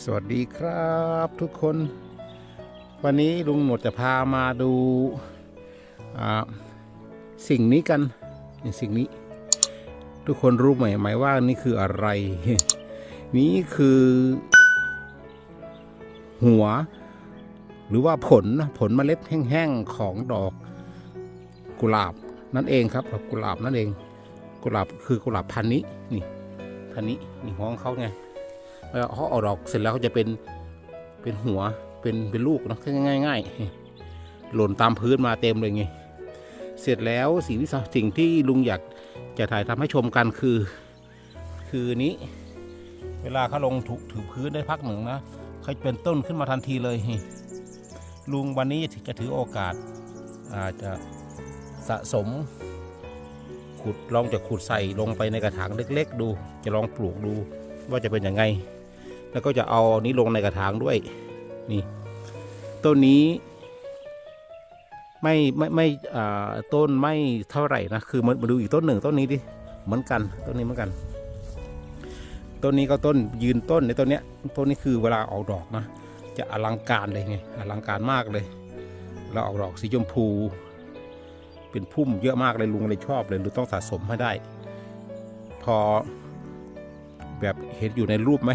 สวัสดีครับทุกคน วันนี้ลุงหนวดจะพามาดูสิ่งนี้กันสิ่งนี้ ทุกคนรู้ไหมไหมว่านี่คืออะไร นี่คือ หัว หรือว่าผลผลเมล็ดแห้งๆของดอกกุหลาบนั่นเองครับดอกกุหลาบนั่นเอง กุหลาบคือกุหลาบพันนี้นี่พันนี้นี่หัวของเขาไง แล้วเขาเอาดอกเสร็จแล้วเขาจะเป็นเป็นหัวเป็นเป็นลูกนะง่ายง่ายหล่นตามพื้นมาเต็มเลยไงเสร็จแล้วสิ่งที่สิ่งที่ลุงอยากจะถ่ายทำให้ชมกันคือ คือนี้ เวลาเขาลงถูถือพื้นได้พักหนึ่งนะเขาจะเป็นต้นขึ้นมาทันทีเลยลุงวันนี้จะถือโอกาสอาจจะสะสมขุดลองจะขุดใส่ลงไปในกระถางเล็ก ๆ ดู จะลองปลูกดูว่าจะเป็นยังไง แล้วก็จะเอานี้ลงในกระถางด้วยนี่ต้นนี้ไม่ไม่ไม่อ่าต้นไม่เท่าไหร่นะคือมามาดูอีกต้นหนึ่งต้นนี้ดิเหมือนกันต้นนี้เหมือนกัน ต้นนี้ก็ต้นยืนต้นในต้นเนี้ยต้นนี้คือเวลาออกดอกนะจะอลังการเลยไงอลังการมากเลยเราออกดอกสีชมพู เป็นพุ่มเยอะมากเลยลุงเลยชอบเลยลุงต้องสะสมให้ได้ พอแบบเห็นอยู่ในรูปไหม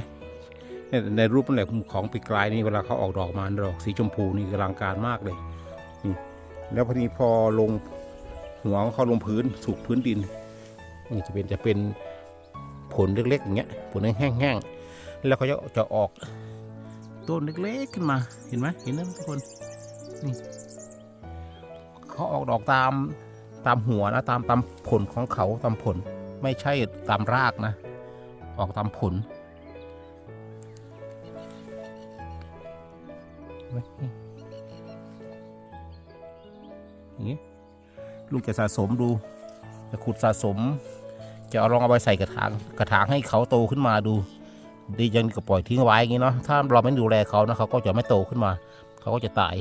ในรูปนั่นแหละของปีกลายนี่เวลาเขาออกดอกมาดอกสีชมพูนี่อลังการมากเลยนี่แล้วพอดีพอลงหัวของเขาลงพื้นสูกพื้นดินนี่จะเป็นจะเป็นผลเล็กๆอย่างเงี้ยผลแห้งๆแล้วเขาจะจะออกต้นเล็กๆขึ้นมาเห็นไหมเห็นไหมทุกคนนี่เขาออกดอกตามตามหัวนะตามตามผลของเขาตามผล ไม่ใช่ตามรากนะ ออกตามผล อย่างนี้ลูกจะสะสมดู จะขุดสะสม จะเอาลองเอาไปใส่กระถางกระถางให้เขาโตขึ้นมาดู ดียังก็ปล่อยทิ้งไว้อย่างนี้เนาะถ้าเราไม่ดูแลเขานะเขาก็จะไม่โตขึ้นมา เขาก็จะตาย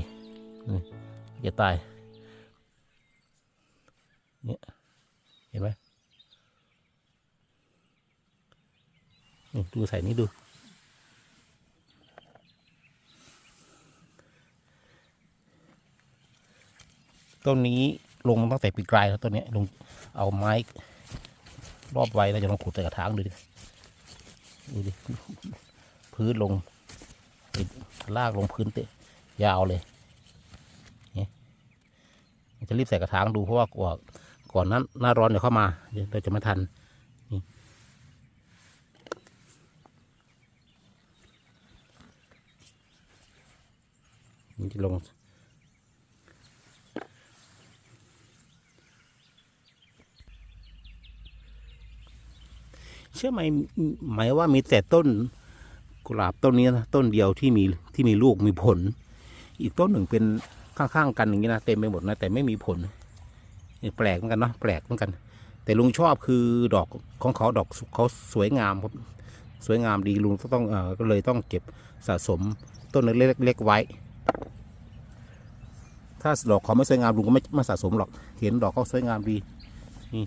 จะตายเนี่ยเห็นไหมดูใส่นี้ดู ต้นนี้ลงตั้งแต่ปีกลายแล้วต้นนี้ลงเอาไม้รอบไว้แล้วจะลองขุดใส่กระถางดูดิดูดิพื้นลงติดลากลงพื้นเตะยาวเลยเนี่ยจะรีบใส่กระถางดูเพราะว่ากว่าก่อนนั้นหน้าร้อนเดี๋ยวเข้ามาเดี๋ยวเราจะไม่ทันมันจะลง เชื่อไหมหมายว่ามีแต่ต้นกุหลาบต้นนี้นะต้นเดียวที่มีที่มีลูกมีผล อีกต้นหนึ่งเป็นข้างๆกันอย่างนี้นะเต็มไปหมดนะแต่ไม่มีผลแปลกเหมือนกันเนาะแปลกเหมือนกัน แต่ลุงชอบคือดอกของเขาดอกเขาสวยงามครับสวยงามดีลุงก็ต้องเออก็เลยต้องเก็บสะสมต้นเล็กๆไว้ ถ้าดอกเขาไม่สวยงามลุงก็ไม่ไม่สะสมหรอก เห็นดอกเขาสวยงามดีนี่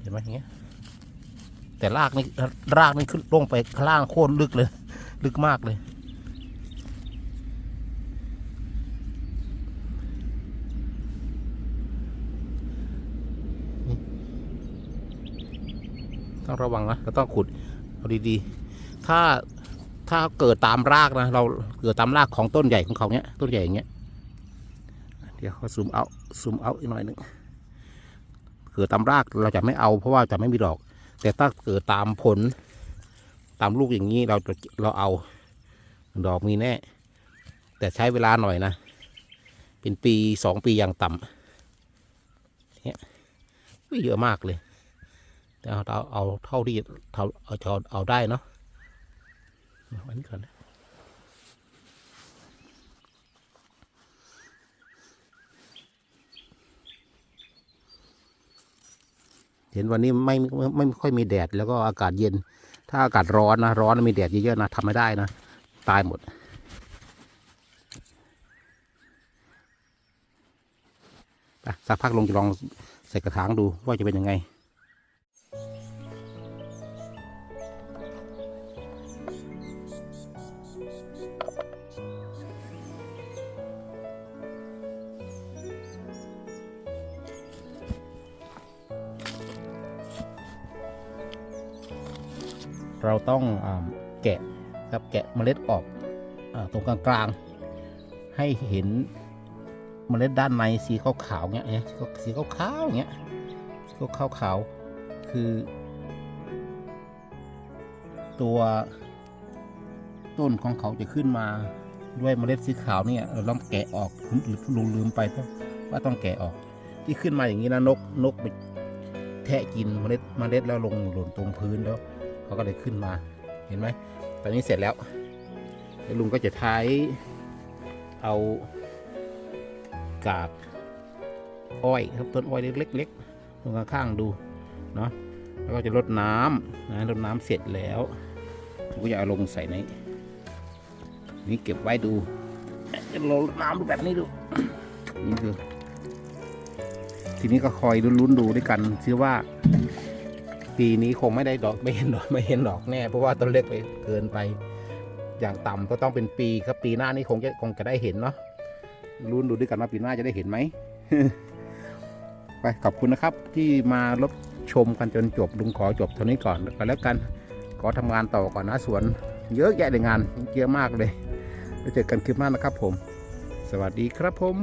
เห็นไหมอย่างเงี้ย แต่รากนี่รากนี่ขึ้นลงไปข้างล่างโค่นลึกเลย ลึกมากเลย ต้องระวังนะเราต้องขุดเอาดีๆ ถ้าถ้าเกิดตามรากนะ เราเกิดตามรากของต้นใหญ่ของเขาเนี้ยต้นใหญ่อย่างเงี้ยเดี๋ยวเขาซูมเอาซูมเอาอีกหน่อยหนึงเกิดตามรากเราจะไม่เอาเพราะว่าจะไม่มีดอก แต่ถ้าเกิดตามผลตามลูกอย่างนี้เราจะเราเอาดอกมีแน่ แต่ใช้เวลาหน่อยนะ เป็นปีสองปีอย่างต่ำเนี่ยไม่เยอะมากเลย แต่เราเอาเท่าที่เอาเอาได้เนาะอาไว้นี่ก่อนนะ ห็นวันนี้ไม่ไม่ค่อยมีแดดแล้วก็อากาศเย็น ถ้าอากาศร้อนนะร้อนมีแดดเยอะๆนะทำไม่ได้นะ ตายหมด สักพักลงจะลองใส่กระถางดูว่าจะเป็นยังไง เราต้องอแกะครับแกะเมล็ดออกอตรงกลางๆ ให้เห็นเมล็ดด้านในสีขาวๆเงี้ยเอ๊ะสีขาวๆเงี้ยสีขาวๆคือ ตัวต้นของเขาจะขึ้นมาด้วยเมล็ดสีขาวเนี่ยเราต้องแกะออกลุงลืมไปเพราะว่าต้องแกะออก ที่ขึ้นมาอย่างนี้นะนกนกไปแทะกินเมล็ดเมล็ดแล้วลงหล่นตรงพื้นแล้ว เขาก็เลยขึ้นมาเห็นไหมตอนนี้เสร็จแล้วเดี๋ยวลุงก็จะท้ายเอากากอ้อยครับต้นอ้อยเล็กๆตรงข้างๆดูเนาะแล้วก็จะรดน้ำนะรดน้ำเสร็จแล้วผมก็จะเอาลงใส่ในนี่เก็บไว้ดูจะลงรดน้ำดูแบบนี้ดูนี่คือทีนี้ก็คอยลุ้นๆดูด้วยกันซิว่า ปีนี้คงไม่ได้ดอกไม่เห็นดอกไม่เห็นดอกแน่ เพราะว่าต้นเล็กไปเกินไป อย่างต่ำก็ต้องเป็นปีครับปีหน้านี้คงจะคงจะได้เห็นเนาะลุ้นดูด้วยกันว่าปีหน้าจะได้เห็นไหมไปขอบคุณนะครับ ที่มารับชมกันจนจบลุงขอจบเท่านี้ก่อนก็แล้วกันขอทำงานต่อก่อนนะสวน เยอะแยะเลยงานเยอะมากเลยแล้วเจอกันคลิปหน้านะครับผม สวัสดีครับผม